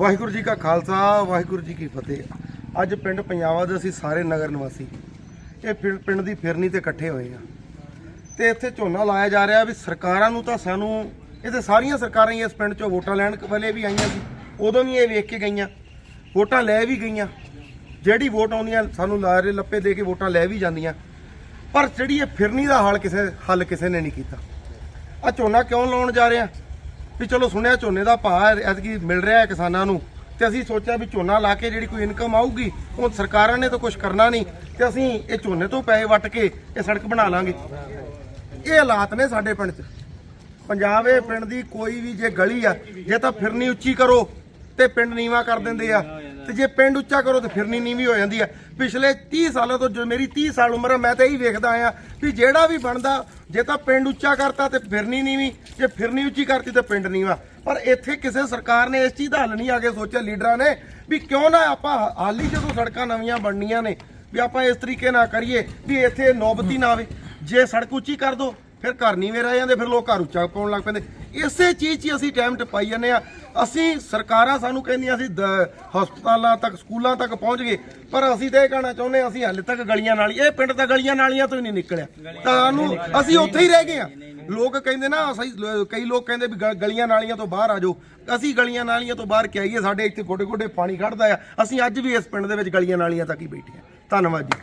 ਵਾਹਿਗੁਰੂ ਜੀ ਕਾ ਖਾਲਸਾ, ਵਾਹਿਗੁਰੂ ਜੀ ਕੀ ਫਤਿਹ। ਅੱਜ ਪਿੰਡ ਪੰਜਾਬਾ ਦੇ ਅਸੀਂ ਸਾਰੇ ਨਗਰ ਨਿਵਾਸੀ। ਇਹ ਪਿੰ- ਪਿੰਡ ਦੀ ਫਿਰਨੀ ਤੇ ਇਕੱਠੇ ਹੋਏ ਆ। ਤੇ ਇੱਥੇ ਝੋਨਾ ਲਾਇਆ ਜਾ ਰਿਹਾ ਵੀ ਸਰਕਾਰਾਂ ਨੂੰ ਤਾਂ ਸਾਨੂੰ, ਇਹ ਤੇ ਸਾਰੀਆਂ ਸਰਕਾਰਾਂ ਹੀ ਇਸ ਪਿੰਡ 'ਚੋਂ ਵੋਟਾਂ ਲੈਣ ਵੇਲੇ ਵੀ ਆਈਆਂ ਸੀ। ਉਦੋਂ ਵੀ ਇਹ ਵੇਖ ਕੇ ਗਈਆਂ। ਵੋਟਾਂ ਲੈ ਵੀ ਗਈਆਂ। ਜਿਹੜੀ ਵੋਟ ਆਉਂਦੀਆਂ ਸਾਨੂੰ ਲਾਰੇ ਲੱਪੇ ਦੇ ਕੇ ਵੋਟਾਂ ਲੈ ਵੀ ਜਾਂਦੀਆਂ। ਪਰ ਜਿਹੜੀ ਇਹ ਫਿਰਨੀ ਦਾ ਹਾਲ ਕਿਸੇ, ਹੱਲ ਕਿਸੇ ਨੇ ਨਹੀਂ ਕੀਤਾ। ਆ ਝੋਨਾ ਕਿਉਂ ਲਾਉਣ ਜਾ ਰਿਹਾ? ਵੀ ਚਲੋ ਸੁਣਿਆ ਝੋਨੇ ਦਾ ਭਾਅ ਐਤਕੀ ਮਿਲ ਰਿਹਾ ਹੈ ਕਿਸਾਨਾਂ ਨੂੰ। ਤੇ ਅਸੀਂ ਸੋਚਿਆ ਵੀ ਝੋਨਾ ਲਾ ਕੇ ਜਿਹੜੀ ਕੋਈ ਇਨਕਮ ਆਊਗੀ, ਉਹ ਸਰਕਾਰਾਂ ਨੇ ਤਾਂ ਕੁਝ ਕਰਨਾ ਨਹੀਂ। ਤੇ ਅਸੀਂ ਇਹ ਝੋਨੇ ਤੋਂ ਪੈਸੇ ਵੱਟ ਕੇ ਇਹ ਸੜਕ ਬਣਾ ਲਾਂਗੇ। ਇਹ ਹਾਲਾਤ ਨੇ ਸਾਡੇ ਪਿੰਡ 'ਚ। ਪੰਜਾਬ ਇਹ ਪਿੰਡ ਦੀ ਕੋਈ ਵੀ ਜੇ ਗਲੀ ਆ, ਜੇ ਤਾਂ ਫਿਰਨੀ ਉੱਚੀ ਕਰੋ, ਤੇ ਪਿੰਡ ਨੀਵਾ ਕਰ ਦਿੰਦੇ ਆ। ਤੇ ਜੇ ਪਿੰਡ ਉੱਚਾ ਕਰੋ ਤੇ ਫਿਰਨੀ ਨੀਵੀਂ ਹੋ ਜਾਂਦੀ ਹੈ ਪਿਛਲੇ 30 ਸਾਲਾਂ ਤੋਂ ਜੋ ਮੇਰੀ 30 ਸਾਲ ਉਮਰ ਹੈ ਮੈਂ ਤਾਂ ਇਹੀ ਵੇਖਦਾ ਆਇਆ ਵੀ ਜਿਹੜਾ ਵੀ ਬਣਦਾ, ਜੇ ਤਾਂ ਪਿੰਡ ਉੱਚਾ ਕਰਤਾ ਤੇ ਫਿਰਨੀ ਨੀਵੀਂ, ਜੇ ਫਿਰਨੀ ਉੱਚੀ ਕਰਤੀ ਤੇ ਪਿੰਡ ਨੀਵਾ। ਪਰ ਇੱਥੇ ਕਿਸੇ ਸਰਕਾਰ ਨੇ ਇਸ ਚੀਜ਼ ਦਾ ਹੱਲ ਨਹੀਂ ਆ ਕੇ ਸੋਚਿਆ ਲੀਡਰਾਂ ਨੇ ਵੀ ਕਿਉਂ ਨਾ ਆਪਾਂ ਹਾਲੀ ਜਦੋਂ ਸੜਕਾਂ ਨਵੀਆਂ ਬਣਨੀਆਂ ਨੇ, ਵੀ ਆਪਾਂ ਇਸ ਤਰੀਕੇ ਨਾਲ ਕਰੀਏ ਵੀ ਇੱਥੇ ਨੌਬਤੀ ਨਾ ਆਵੇ। ਜੇ ਸੜਕ ਉੱਚੀ ਕਰ ਦੋ ਫਿਰ ਘਰ ਨਹੀਂ ਵੇ ਰਹਿ ਜਾਂਦੇ ਫਿਰ ਲੋਕ ਘਰ ਉੱਚਾ ਪਾਉਣ ਲੱਗ ਪੈਂਦੇ। ਇਸੇ ਚੀਜ਼ 'ਚ ਅਸੀਂ ਟਾਈਮ ਟਪਾਈ ਜਾਂਦੇ ਆ ਅਸੀਂ ਸਰਕਾਰਾਂ ਸਾਨੂੰ ਕਹਿੰਦੀਆਂ ਅਸੀਂ ਦ- ਹਸਪਤਾਲਾਂ ਤੱਕ ਸਕੂਲਾਂ ਤੱਕ ਪਹੁੰਚ ਗਏ ਪਰ ਅਸੀਂ ਤਾਂ ਇਹ ਕਹਿਣਾ ਚਾਹੁੰਦੇ ਹਾਂ, ਅਸੀਂ ਹਾਲੇ ਤੱਕ ਗਲੀਆਂ ਨਾਲੀ ਇਹ ਪਿੰਡ ਤਾਂ ਗਲੀਆਂ ਨਾਲੀਆਂ ਤੋਂ ਹੀ ਨਹੀਂ ਨਿਕਲਿਆ। ਤੁਹਾਨੂੰ ਅਸੀਂ ਉੱਥੇ ਹੀ ਰਹਿ ਗਏ ਆ ਲੋਕ ਕਹਿੰਦੇ ਨਾ ਅਸੀਂ ਕਈ ਲੋਕ ਕਹਿੰਦੇ ਵੀ ਗ- ਗਲੀਆਂ ਨਾਲੀਆਂ ਤੋਂ ਬਾਹਰ ਆ ਜਾਓ। ਅਸੀਂ ਗਲੀਆਂ ਨਾਲੀਆਂ ਤੋਂ ਬਾਹਰ ਕਿ ਆਈਏ ਸਾਡੇ ਇੱਥੇ ਗੋਡੇ ਗੋਡੇ ਪਾਣੀ ਖੜਦਾ ਆ। ਅਸੀਂ ਅੱਜ ਵੀ ਇਸ ਪਿੰਡ ਦੇ ਵਿੱਚ ਗਲੀਆਂ ਨਾਲੀਆਂ ਤੱਕ ਹੀ ਬੈਠੇ ਆ ਧੰਨਵਾਦ ਜੀ।